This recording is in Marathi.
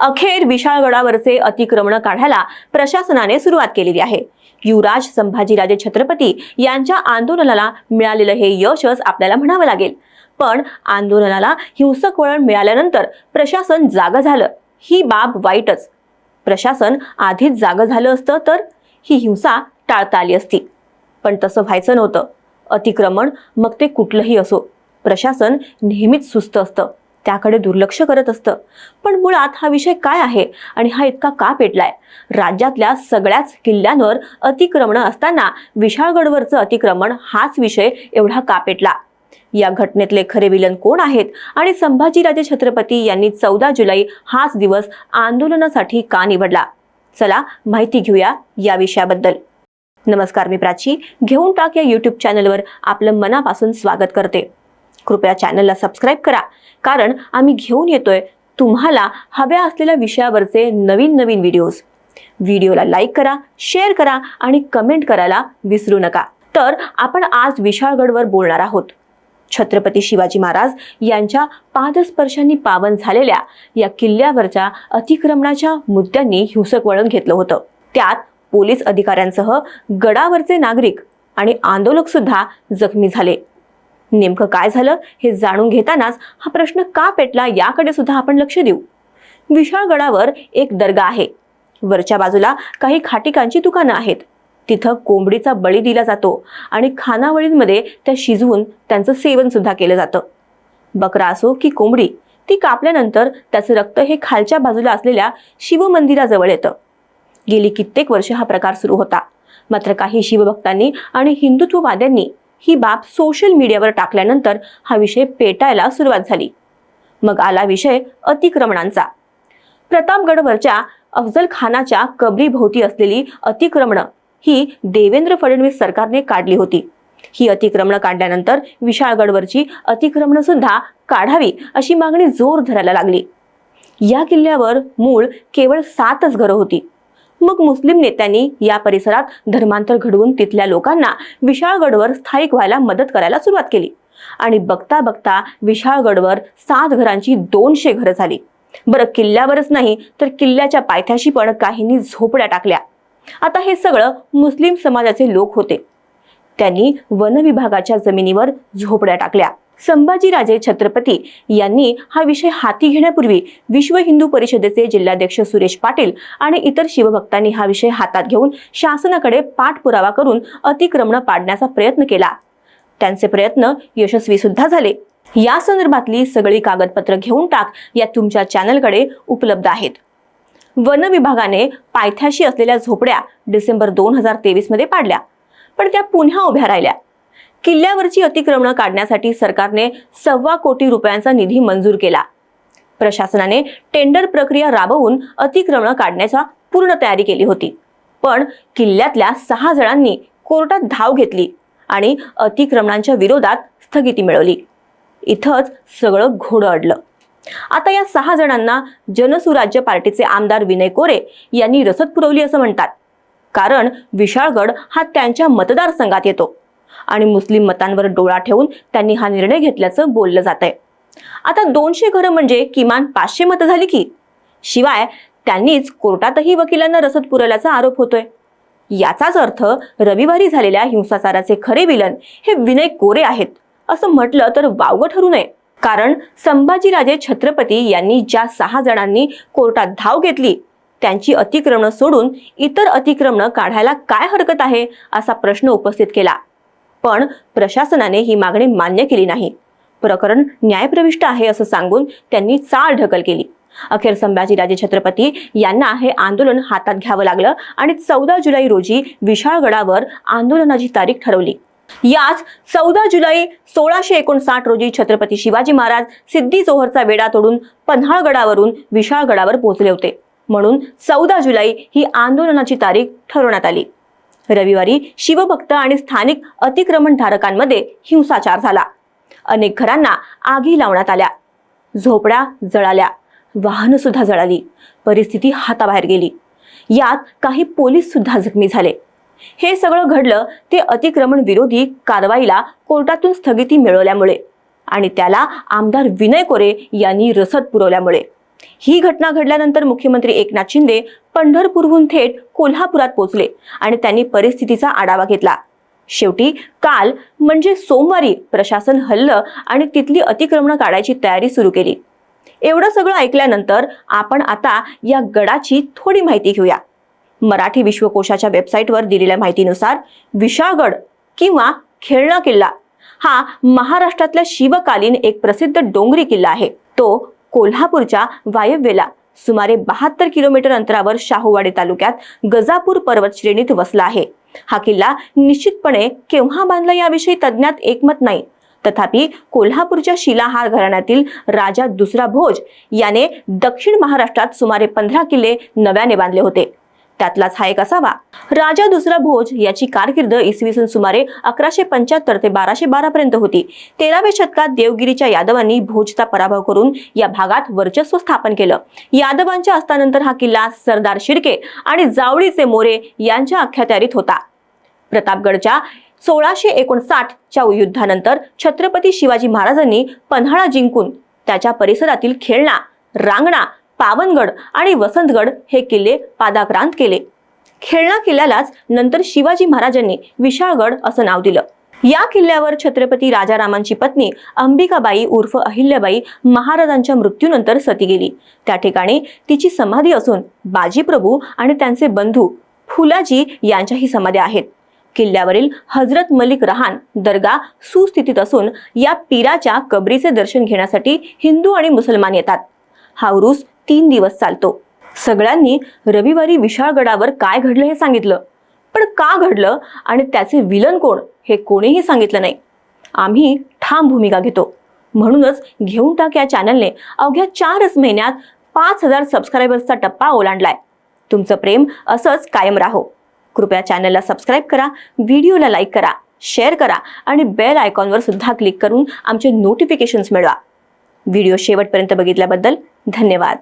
अखेर विशाळगडावरचे अतिक्रमण काढायला प्रशासनाने सुरुवात केलेली आहे. युवराज संभाजीराजे छत्रपती यांच्या आंदोलनाला मिळालेलं हे यशच आपल्याला म्हणावं लागेल. पण आंदोलनाला हिंसक वळण मिळाल्यानंतर प्रशासन जागं झालं. ही बाब वाईटच. प्रशासन आधीच जागं झालं असतं तर ही हिंसा टाळता आली असती. पण तसं व्हायचं नव्हतं. अतिक्रमण मग ते कुठलंही असो. प्रशासन नेहमीच सुस्त असतं. त्याकडे दुर्लक्ष करत असतं. पण मुळात हा विषय काय आहे आणि हा इतका का पेटलाय? राज्यातल्या सगळ्याच किल्ल्यांवर अतिक्रमण असताना विशाळगडवरचं अतिक्रमण हाच विषय एवढा का पेटला? या घटनेतले खरे विलन कोण आहेत आणि संभाजीराजे छत्रपती यांनी चौदा जुलै हाच दिवस आंदोलनासाठी का निवडला? चला माहिती घेऊया या विषयाबद्दल. नमस्कार मी प्राची घेऊन टाक या यूट्यूब चॅनलवर आपलं मनापासून स्वागत करते. कृपया चॅनलला सबस्क्राईब करा. कारण आम्ही घेऊन येतोय तुम्हाला हव्या असलेल्या विषयावरचे नवीन नवीन व्हिडिओज व्हिडिओला लाईक करा शेअर करा आणि कमेंट करायला विसरू नका. तर आपण आज विशाळगडवर बोलणार आहोत. छत्रपती शिवाजी महाराज यांच्या पादस्पर्शांनी पावन झालेल्या या किल्ल्यावरच्या अतिक्रमणाच्या मुद्द्यांनी हिंसक वळण घेतलं होतं. त्यात पोलीस अधिकाऱ्यांसह गडावरचे नागरिक आणि आंदोलक सुद्धा जखमी झाले. नेमकं काय झालं हे जाणून घेतानाच हा प्रश्न का पेटला याकडे सुद्धा आपण लक्ष देऊ. विशाळगडावर एक दर्गा आहे. वरच्या बाजूला काही खाटिकांची दुकानं आहेत. तिथं कोंबडीचा बळी दिला जातो आणि खानावळींमध्ये त्या शिजवून त्यांचं सेवन सुद्धा केलं जातं. बकरा असो की कोंबडी ती कापल्यानंतर त्याचं रक्त हे खालच्या बाजूला असलेल्या शिवमंदिराजवळ येतं. गेली कित्येक वर्ष हा प्रकार सुरू होता. मात्र काही शिवभक्तांनी आणि हिंदुत्ववाद्यांनी ही बाब सोशल मीडियावर टाकल्यानंतर हा विषय पेटायला सुरुवात झाली. मग आला विषय अतिक्रमणांचा. प्रतापगडवरच्या अफजल खानाच्या कबरीभोवती असलेली अतिक्रमणं ही देवेंद्र फडणवीस सरकारने काढली होती. ही अतिक्रमणं काढल्यानंतर विशाळगडवरची अतिक्रमणं सुद्धा काढावी अशी मागणी जोर धरायला लागली. या किल्ल्यावर मूळ केवळ सातच घरं होती. मग मुस्लिम नेत्यांनी या परिसरात धर्मांतर घडवून तिथल्या लोकांना विशाळगडवर स्थायिक व्हायला मदत करायला सुरुवात केली. आणि बघता बघता विशाळगडवर सात घरांची दोनशे घरं झाली. बरं किल्ल्यावरच नाही तर किल्ल्याच्या पायथ्याशी पण काहींनी झोपड्या टाकल्या. आता हे सगळं मुस्लिम समाजाचे लोक होते. त्यांनी वन विभागाच्या जमिनीवर झोपड्या टाकल्या. संभाजीराजे छत्रपती यांनी हा विषय हाती घेण्यापूर्वी विश्व हिंदू परिषदेचे जिल्हाध्यक्ष सुरेश पाटील आणि इतर शिवभक्तांनी हा विषय हातात घेऊन शासनाकडे पाठपुरावा करून अतिक्रमण पाडण्याचा प्रयत्न केला. त्यांचे प्रयत्न यशस्वी सुद्धा झाले. या संदर्भातली सगळी कागदपत्र घेऊन टाक या तुमच्या चॅनलकडे उपलब्ध आहेत. वन विभागाने पायथ्याशी असलेल्या झोपड्या डिसेंबर दोन हजार तेवीसमध्ये पाडल्या. पण त्या पुन्हा उभ्या राहिल्या. किल्ल्यावरची अतिक्रमणं काढण्यासाठी सरकारने सव्वा कोटी रुपयांचा निधी मंजूर केला. प्रशासनाने टेंडर प्रक्रिया राबवून अतिक्रमणं काढण्याचा पूर्ण तयारी केली होती. पण किल्ल्यातल्या सहा जणांनी कोर्टात धाव घेतली आणि अतिक्रमणांच्या विरोधात स्थगिती मिळवली. इथंच सगळं घोडं अडलं. आता या सहा जणांना जनसुराज्य पार्टीचे आमदार विनय कोरे यांनी रसद पुरवली असं म्हणतात. कारण विशाळगड हा त्यांच्या मतदारसंघात येतो. आणि मुस्लिम मतांवर डोळा ठेवून त्यांनी हा निर्णय घेतल्याचं बोललं जात आहे आता दोनशे घरं म्हणजे किमान पाचशे मतं झाली की? शिवाय त्यांनीच कोर्टातही वकिलांना रसद पुरवल्याचा आरोप होतोय. याचाच अर्थ रविवारी झालेल्या हिंसाचाराचे खरे विलन हे विनय कोरे आहेत. असं म्हटलं तर वावगं ठरू नये. कारण संभाजीराजे छत्रपती यांनी ज्या सहा जणांनी कोर्टात धाव घेतली त्यांची अतिक्रमणं सोडून इतर अतिक्रमणं काढायला काय हरकत आहे असा प्रश्न उपस्थित केला. पण प्रशासनाने ही मागणी मान्य केली नाही. प्रकरण न्यायप्रविष्ट आहे असं सांगून त्यांनी चाळ ढकल केली. अखेर संभाजीराजे छत्रपती यांना हे आंदोलन हातात घ्यावं लागलं आणि चौदा जुलै रोजी विशाळगडावर आंदोलनाची तारीख ठरवली. याच चौदा जुलै सोळाशे एकोणसाठ रोजी छत्रपती शिवाजी महाराज सिद्धी जोहरचा वेढा तोडून पन्हाळगडावरून विशाळगडावर पोहोचले होते. म्हणून चौदा जुलै ही आंदोलनाची तारीख ठरवण्यात आली. रविवारी शिवभक्त आणि स्थानिक अतिक्रमणधारकांमध्ये हिंसाचार झाला. अनेक घरांना आगी लावण्यात आल्या. झोपड्या जळाल्या. वाहनं सुद्धा जळाली. परिस्थिती हाताबाहेर गेली. यात काही पोलीस सुद्धा जखमी झाले. हे सगळं घडलं ते अतिक्रमण विरोधी कारवाईला कोर्टातून स्थगिती मिळवल्यामुळे आणि त्याला आमदार विनय कोरे यांनी रसद पुरवल्यामुळे. ही घटना घडल्यानंतर मुख्यमंत्री एकनाथ शिंदे पंढरपूरहून थेट कोल्हापुरात पोहोचले आणि त्यांनी परिस्थितीचा आढावा घेतला. शेवटी काल म्हणजे सोमवारी प्रशासन हल्लं आणि तिथली अतिक्रमणं काढायची तयारी सुरू केली. एवढं सगळं ऐकल्यानंतर आपण आता या गडाची थोडी माहिती घेऊया. मराठी विश्वकोशाच्या वेबसाईटवर दिलेल्या माहितीनुसार विशाळगड किंवा खेळणा किल्ला हा महाराष्ट्रातल्या शिवकालीन एक प्रसिद्ध डोंगरी किल्ला आहे. तो कोल्हापूरच्या वायव्येला सुमारे बहात्तर किलोमीटर अंतरावर शाहूवाडी तालुक्यात गजापूर पर्वत श्रेणीत वसला आहे. हा किल्ला निश्चितपणे केव्हा बांधला याविषयी तज्ज्ञात एकमत नाही. तथापि कोल्हापूरच्या शिलाहार घराण्यातील राजा दुसरा भोज याने दक्षिण महाराष्ट्रात सुमारे पंधरा किल्ले नव्याने बांधले होते. त्यातलाच हा एक असावा. राजा दुसरा भोज याची कारकीर्द इसवी सन सुमारे अकराशे पंच्याहत्तर ते बाराशे बारा पर्यंत होती. तेराव्या शतकात देवगिरीच्या यादवांनी भोजचा पराभव करून या भागात वर्चस्व स्थापन केलं. यादवांच्या अस्तानंतर हा किल्ला सरदार शिर्के आणि जावळीचे मोरे यांच्या अख्यात्यारीत होता. प्रतापगडच्या सोळाशे एकोणसाठच्या युद्धानंतर छत्रपती शिवाजी महाराजांनी पन्हाळा जिंकून त्याच्या परिसरातील खेळणा रांगणा पावनगड आणि वसंतगड हे किल्ले पादाक्रांत केले. खेळणा किल्ल्यालाच नंतर शिवाजी महाराजांनी विशाळगड असं नाव दिलं. या किल्ल्यावर छत्रपती राजारामांची पत्नी अंबिकाबाई उर्फ अहिल्याबाई महाराजांच्या मृत्यूनंतर सती गेली. त्या ठिकाणी तिची समाधी असून बाजीप्रभू आणि त्यांचे बंधू फुलाजी यांच्याही समाध्या आहेत. किल्ल्यावरील हजरत मलिक रहान दर्गा सुस्थितीत असून या पीराच्या कबरीचे दर्शन घेण्यासाठी हिंदू आणि मुसलमान येतात. हा उरूस तीन दिवस चालतो. सगळ्यांनी रविवारी विशाळगडावर काय घडलं हे सांगितलं. पण का घडलं आणि त्याचे विलन कोण हे कोणीही सांगितलं नाही. आम्ही ठाम भूमिका घेतो. म्हणूनच घेऊन टाक या चॅनलने अवघ्या चारच महिन्यात पाच हजार सबस्क्रायबर्सचा टप्पा ओलांडलाय. तुमचं प्रेम असंच कायम राहो. कृपया चॅनलला सबस्क्राईब करा व्हिडिओला लाईक करा शेअर करा आणि बेल आयकॉनवर सुद्धा क्लिक करून आमचे नोटिफिकेशन्स मिळवा. व्हिडिओ शेवटपर्यंत बघितल्याबद्दल धन्यवाद.